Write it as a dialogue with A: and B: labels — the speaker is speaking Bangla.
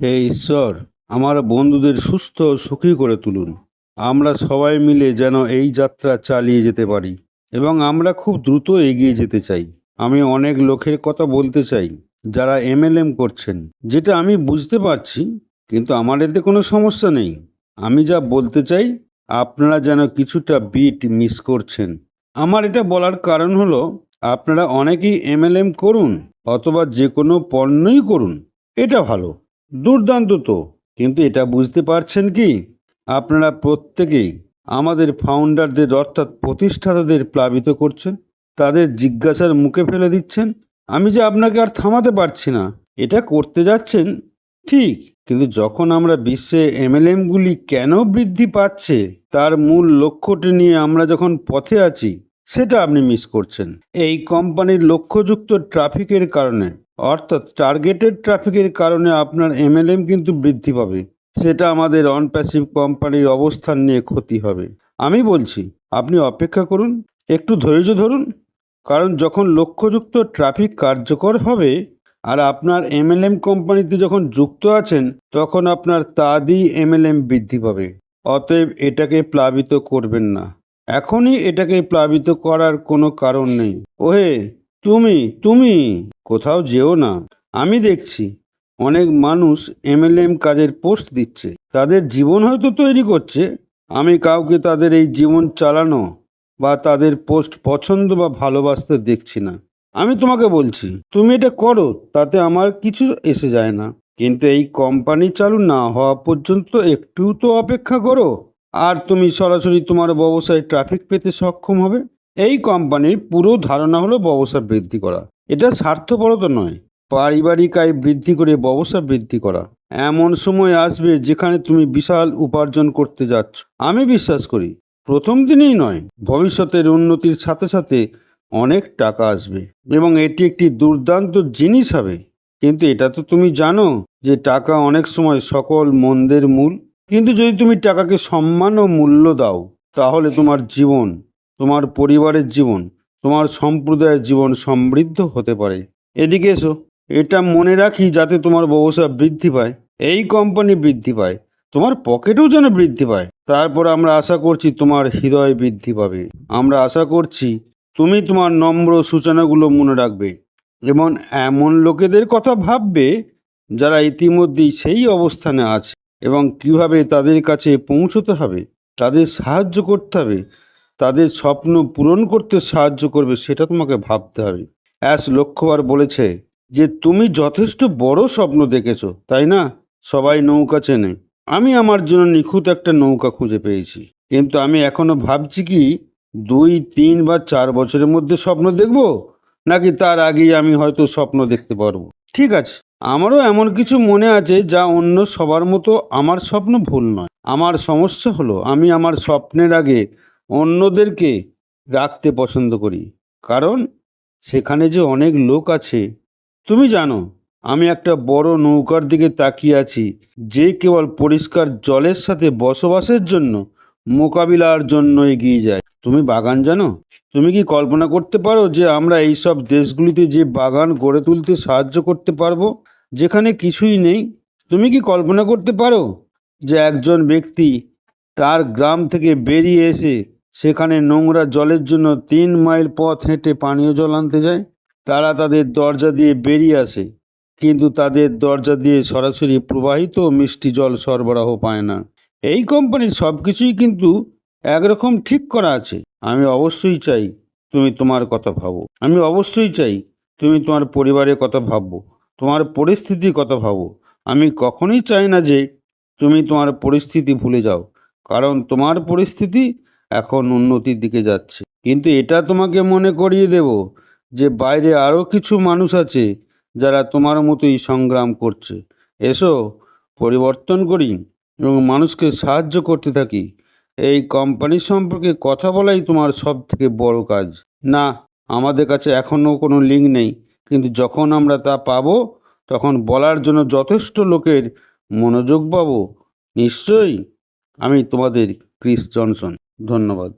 A: হে ঈশ্বর, আমার বন্ধুদের সুস্থ সুখী করে তুলুন। আমরা সবাই মিলে যেন এই যাত্রা চালিয়ে যেতে পারি এবং আমরা খুব দ্রুত এগিয়ে যেতে চাই। আমি অনেক লোকের কথা বলতে চাই যারা এমএলএম করছেন, যেটা আমি বুঝতে পারছি, কিন্তু আমার এতে কোনো সমস্যা নেই। আমি যা বলতে চাই, আপনারা যেন কিছুটা বিট মিস করছেন। আমার এটা বলার কারণ হলো, আপনারা অনেকেই এমএলএম করুন অথবা যে কোনো পণ্যই করুন, এটা ভালো। দুর্দান্ত তো। কিন্তু এটা বুঝতে পারছেন কি? আপনারা প্রত্যেকেই আমাদের ফাউন্ডারদের অর্থাৎ প্রতিষ্ঠাতাদের প্লাবিত করছেন, তাদের জিজ্ঞাসার মুখে ফেলে দিচ্ছেন। আমি যে আপনাকে আর থামাতে পারছি না, এটা করতে যাচ্ছেন? ঠিক, কিন্তু যখন আমরা বিশ্বে এমএলএমগুলি কেন বৃদ্ধি পাচ্ছে, তার মূল লক্ষ্যটি নিয়ে আমরা যখন পথে আছি, সেটা আপনি মিস করছেন। এই কোম্পানির লক্ষ্যযুক্ত ট্রাফিকের কারণে। অর্থাৎ টার্গেটেড ট্রাফিকের কারণে আপনার এমএলএম কিন্তু বৃদ্ধি পাবে। সেটা আমাদের অনপ্যাসিভ কোম্পানির অবস্থান নিয়ে ক্ষতি হবে। আমি বলছি, আপনি অপেক্ষা করুন, একটু ধৈর্য ধরুন, কারণ যখন লক্ষ্যযুক্ত ট্রাফিক কার্যকর হবে, আর আপনার এমএলএম কোম্পানিতে যখন যুক্ত আছেন, তখন আপনার তা দিয়েই এমএলএম বৃদ্ধি পাবে। অতএব এটাকে প্লাবিত করবেন না। এখনই এটাকে প্লাবিত করার কোনো কারণ নেই। ওহে তুমি তুমি, কোথাও যেও না। আমি দেখছি অনেক মানুষ এমএলএম কাজের পোস্ট দিচ্ছে। তাদের জীবন হয়তো তৈরি করছে। আমি কাউকে তাদের এই জীবন চালানো বা তাদের পোস্ট পছন্দ বা ভালোবাসতে দেখছি না। আমি তোমাকে বলছি, তুমি এটা করো, তাতে আমার কিছু এসে যায় না। কিন্তু এই কোম্পানি চালু না হওয়া পর্যন্ত একটু তো অপেক্ষা করো। আর তুমি সরাসরি তোমার ব্যবসায় ট্রাফিক পেতে সক্ষম হবে। এই কোম্পানির পুরো ধারণা হলো ব্যবসা বৃদ্ধি করা। এটা স্বার্থপরতা নয়, পারিবারিক আয় বৃদ্ধি করে ব্যবসা বৃদ্ধি করা। এমন সময় আসবে যেখানে তুমি বিশাল উপার্জন করতে যাচ্ছ। আমি বিশ্বাস করি, প্রথম দিনেই নয়, ভবিষ্যতের উন্নতির সাথে সাথে অনেক টাকা আসবে। এবং এটি একটি দুর্দান্ত জিনিস হবে। কিন্তু এটা তো তুমি জানো যে টাকা অনেক সময় সকল মন্দের মূল। কিন্তু যদি তুমি টাকাকে সম্মান ও মূল্য দাও, তাহলে তোমার জীবন তোমার পরিবারের জীবন, তোমার সম্প্রদায়ের জীবন সমৃদ্ধ হতে পারে। এদিকে এসো, এটা মনে রাখি যাতে তোমার ব্যবসা বৃদ্ধি পায়, এই কোম্পানি বৃদ্ধি পায়, তোমার পকেটেও যেন বৃদ্ধি পায়। তারপর আমরা আশা করছি তোমার হৃদয় বৃদ্ধি পাবে। আমরা আশা করছি তুমি তোমার নম্র সূচনাগুলো মনে রাখবে এবং এমন লোকেদের কথা ভাববে যারা ইতিমধ্যেই সেই অবস্থানে আছে এবং কীভাবে তাদের কাছে পৌঁছতে হবে, তাদের সাহায্য করতে হবে তাদের স্বপ্ন পূরণ করতে সাহায্য করবে, সেটা তোমাকে ভাবতে হবে। অ্যাস লক্ষ্যবার বলেছে যে, তুমি যথেষ্ট বড় স্বপ্ন দেখেছ, তাই না? সবাই নৌকা চেনে। আমি আমার জন্য নিখুঁত একটা নৌকা খুঁজে পেয়েছি। কিন্তু আমি এখনও ভাবছি কি, দুই, তিন বা চার বছরের মধ্যে স্বপ্ন দেখব? নাকি তার আগেই আমি হয়তো স্বপ্ন দেখতে পারব? ঠিক আছে, আমারও এমন কিছু মনে আছে যা অন্য সবার মতো আমার স্বপ্ন ভুল নয়। আমার সমস্যা হলো, আমি আমার স্বপ্নের আগে অন্যদেরকে রাখতে পছন্দ করি। কারণ সেখানে যে অনেক লোক আছে, তুমি জানো, আমি একটা বড় নৌকার দিকে তাকিয়ে আছি, যে কেবল পরিষ্কার জলের সাথে বসবাসের জন্য মোকাবিলার জন্য এগিয়ে যায়। তুমি বাগান জানো? তুমি কি কল্পনা করতে পারো যে আমরা এই সব দেশগুলিতে যে বাগান গড়ে তুলতে সাহায্য করতে পারব, যেখানে কিছুই নেই? তুমি কি কল্পনা করতে পারো যে একজন ব্যক্তি তার গ্রাম থেকে বেরিয়ে এসে সেখানে নোংরা জলের জন্য তিন মাইল পথ হেঁটে পানীয় জল আনতে যায়। তারা তাদের দরজা দিয়ে বেরিয়ে আসে, কিন্তু তাদের দরজা দিয়ে সরাসরি প্রবাহিত মিষ্টি জল সরবরাহ পায় না। এই কোম্পানির সব কিছুই কিন্তু একরকম ঠিক করা আছে। আমি অবশ্যই চাই তুমি তোমার কথা ভাবো। আমি অবশ্যই চাই তুমি তোমার পরিবারের কথা ভাববো তোমার পরিস্থিতির কথা ভাবো। আমি কখনোই চাই না যে তুমি তোমার পরিস্থিতি ভুলে যাও, কারণ তোমার পরিস্থিতি এখন উন্নতির দিকে যাচ্ছে। কিন্তু এটা তোমাকে মনে করিয়ে দেব যে বাইরে আরও কিছু মানুষ আছে যারা তোমার মতোই সংগ্রাম করছে। এসো, পরিবর্তন করি এবং মানুষকে সাহায্য করতে থাকি। এই কোম্পানি সম্পর্কে কথা বলাই তোমার সব থেকে বড় কাজ। না, আমাদের কাছে এখনও কোনো লিঙ্ক নেই, কিন্তু যখন আমরা তা পাবো, তখন বলার জন্য যথেষ্ট লোকের মনোযোগ পাবো। নিশ্চয়ই আমি তোমাদের ক্রিস জনসন। ধন্যবাদ।